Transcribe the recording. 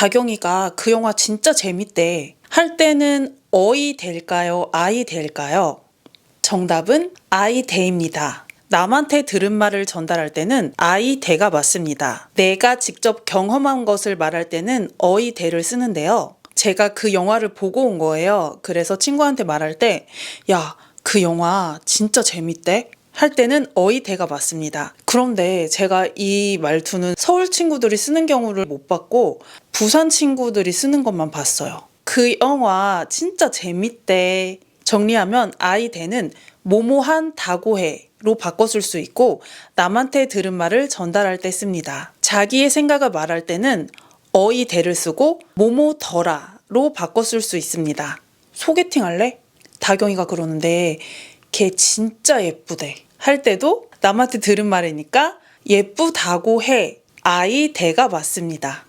다경이가 그 영화 진짜 재밌대. 할 때는 어이 될까요? 아이 될까요? 정답은 아이 대입니다. 남한테 들은 말을 전달할 때는 아이 대가 맞습니다. 내가 직접 경험한 것을 말할 때는 어이 대를 쓰는데요. 제가 그 영화를 보고 온 거예요. 그래서 친구한테 말할 때, 야, 그 영화 진짜 재밌대? 할 때는 어이 대가 맞습니다. 그런데 제가 이 말투는 서울 친구들이 쓰는 경우를 못 봤고, 부산 친구들이 쓰는 것만 봤어요. 그 영화 진짜 재밌대. 정리하면 아이 대는 모모한 다고해로 쓸수 있고 남한테 들은 말을 전달할 때 씁니다. 자기의 생각을 말할 때는 어이 대를 쓰고 모모더라로 쓸수 있습니다. 소개팅 할래? 다경이가 그러는데 걔 진짜 예쁘대. 할 때도 남한테 들은 말이니까 예쁘다고 해. 아이 대가 맞습니다.